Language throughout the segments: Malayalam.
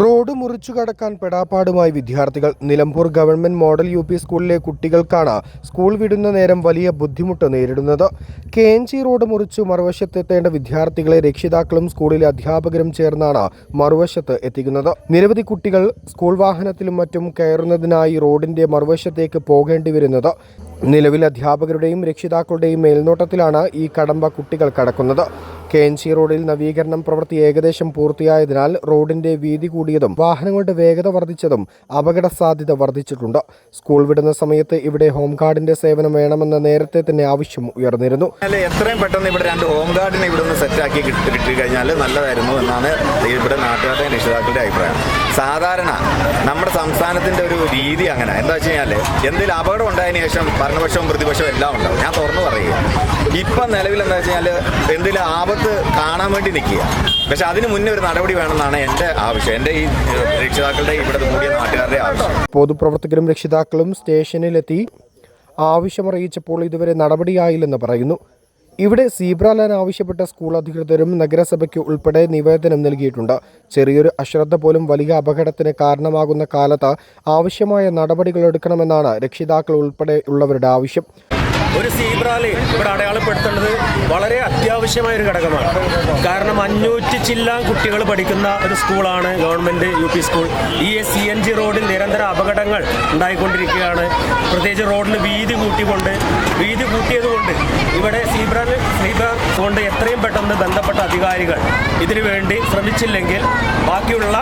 റോഡ് മുറിച്ചു കടക്കാൻ പെടാപ്പാടുമായി വിദ്യാർത്ഥികൾ. Nilambur government model U P സ്കൂളിലെ കുട്ടികൾക്കാണ് സ്കൂൾ വിടുന്ന നേരം വലിയ ബുദ്ധിമുട്ട് നേരിടുന്നത്. കെ റോഡ് മുറിച്ചു മറുവശത്തെത്തേണ്ട വിദ്യാർത്ഥികളെ രക്ഷിതാക്കളും സ്കൂളിലെ അധ്യാപകരും ചേർന്നാണ് മറുവശത്ത് എത്തിക്കുന്നത്. നിരവധി കുട്ടികൾ സ്കൂൾ വാഹനത്തിലും മറ്റും കയറുന്നതിനായി റോഡിന്റെ മറുവശത്തേക്ക് പോകേണ്ടി വരുന്നത്. നിലവിൽ അധ്യാപകരുടെയും രക്ഷിതാക്കളുടെയും മേൽനോട്ടത്തിലാണ് ഈ കടമ്പ കുട്ടികൾ കടക്കുന്നത്. കെ എൻ സി റോഡിൽ നവീകരണം പ്രവൃത്തി ഏകദേശം പൂർത്തിയായതിനാൽ റോഡിന്റെ വീതി കൂടിയതും വാഹനങ്ങളുടെ വേഗത വർദ്ധിച്ചതും അപകട സാധ്യത വർദ്ധിച്ചിട്ടുണ്ട്. സ്കൂൾ വിടുന്ന സമയത്ത് ഇവിടെ ഹോം ഗാർഡിന്റെ സേവനം വേണമെന്ന നേരത്തെ തന്നെ ആവശ്യം ഉയർന്നിരുന്നു. എത്രയും പെട്ടെന്ന് ഇവിടെ രണ്ട് ഹോം ഗാർഡിനെ ഇവിടെ നിന്ന് സെറ്റാക്കി കിട്ടി കഴിഞ്ഞാൽ നല്ലതായിരുന്നു എന്നാണ് ഇവിടെ നാട്ടുകാരുടെ രക്ഷിതാക്കളുടെ അഭിപ്രായം. സാധാരണ നമ്മുടെ സംസ്ഥാനത്തിന്റെ ഒരു രീതി അങ്ങനെ. എന്താ വെച്ച് കഴിഞ്ഞാൽ എന്തെങ്കിലും അപകടം ഉണ്ടായതിനു ശേഷം ഭരണപക്ഷവും പ്രതിപക്ഷവും എല്ലാം ഉണ്ടാവും. ഞാൻ തുറന്നു പറയുക ഇപ്പം നിലവിൽ എന്താ വെച്ച് കഴിഞ്ഞാൽ എന്തെങ്കിലും ആപത്ത് കാണാൻ വേണ്ടി നിൽക്കുക. പക്ഷെ അതിന് മുന്നേ ഒരു നടപടി വേണമെന്നാണ് എന്റെ ആവശ്യം. എന്റെ ഈ രക്ഷിതാക്കളുടെ ഇവിടെ കൂടിയ നാട്ടുകാരുടെ ആവശ്യം. പൊതുപ്രവർത്തകരും രക്ഷിതാക്കളും സ്റ്റേഷനിലെത്തി ആവശ്യമറിയിച്ചപ്പോൾ ഇതുവരെ നടപടിയായില്ലെന്ന് പറയുന്നു. ഇവിടെ സീബ്ര ലൈൻ ആവശ്യപ്പെട്ട സ്കൂൾ അധികൃതരും നഗരസഭയ്ക്ക് ഉൾപ്പെടെ നിവേദനം നൽകിയിട്ടുണ്ട്. ചെറിയൊരു അശ്രദ്ധ പോലും വലിയ അപകടത്തിന് കാരണമാകുന്ന കാലത്ത് ആവശ്യമായ നടപടികൾ എടുക്കണമെന്നാണ് രക്ഷിതാക്കൾ ഉൾപ്പെടെ ഉള്ളവരുടെ ആവശ്യം. ഒരു സീബ്രാലി ഇവിടെ അടയാളപ്പെടുത്തേണ്ടത് വളരെ അത്യാവശ്യമായ ഒരു ഘടകമാണ്. കാരണം അഞ്ഞൂറ്റി ചില്ലാൻ കുട്ടികൾ പഠിക്കുന്ന ഒരു സ്കൂളാണ് ഗവൺമെന്റ് യു പി സ്കൂൾ. ഈ സി എൻ ജി റോഡിൽ നിരന്തര അപകടങ്ങൾ ഉണ്ടായിക്കൊണ്ടിരിക്കുകയാണ്. പ്രത്യേകിച്ച് റോഡിൽ വീതി കൂട്ടിക്കൊണ്ട് വീതി കൂട്ടിയതുകൊണ്ട് ഇവിടെ സീബ്ര സീബ്ര കൊണ്ട് എത്രയും പെട്ടെന്ന് ബന്ധപ്പെട്ട അധികാരികൾ ഇതിനു വേണ്ടി ശ്രമിച്ചില്ലെങ്കിൽ ബാക്കിയുള്ള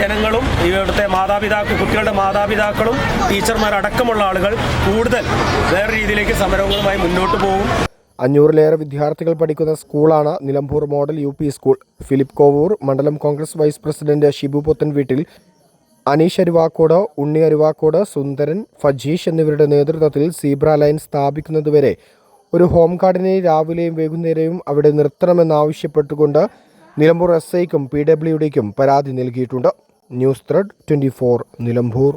ജനങ്ങളും ഇവിടുത്തെ മാതാപിതാക്കൾ കുട്ടികളുടെ മാതാപിതാക്കളും ടീച്ചർമാരടക്കമുള്ള ആളുകൾ കൂടുതൽ വേറെ രീതിയിലേക്ക് സമരങ്ങളുമായി മുന്നോട്ട് പോകും. അഞ്ഞൂറിലേറെ വിദ്യാർത്ഥികൾ പഠിക്കുന്ന സ്കൂളാണ് Nilambur model U school. Philip Kovoor മണ്ഡലം കോൺഗ്രസ് വൈസ് പ്രസിഡന്റ് ഷിബു പൊത്തൻ വീട്ടിൽ അനീഷ് അരുവാക്കോട് ഉണ്ണി അരുവാക്കോട് സുന്ദരൻ ഫജീഷ് എന്നിവരുടെ നേതൃത്വത്തിൽ സീബ്ര ലൈൻ സ്ഥാപിക്കുന്നതുവരെ ഒരു ഹോം ഗാർഡിനെ രാവിലെയും വൈകുന്നേരവും അവിടെ നിർത്തണമെന്നാവശ്യപ്പെട്ടുകൊണ്ട് നിലമ്പൂർ എസ് ഐക്കും പി ഡബ്ല്യുഡിക്കും പരാതി നൽകിയിട്ടുണ്ട്. News thread twenty Nilambur.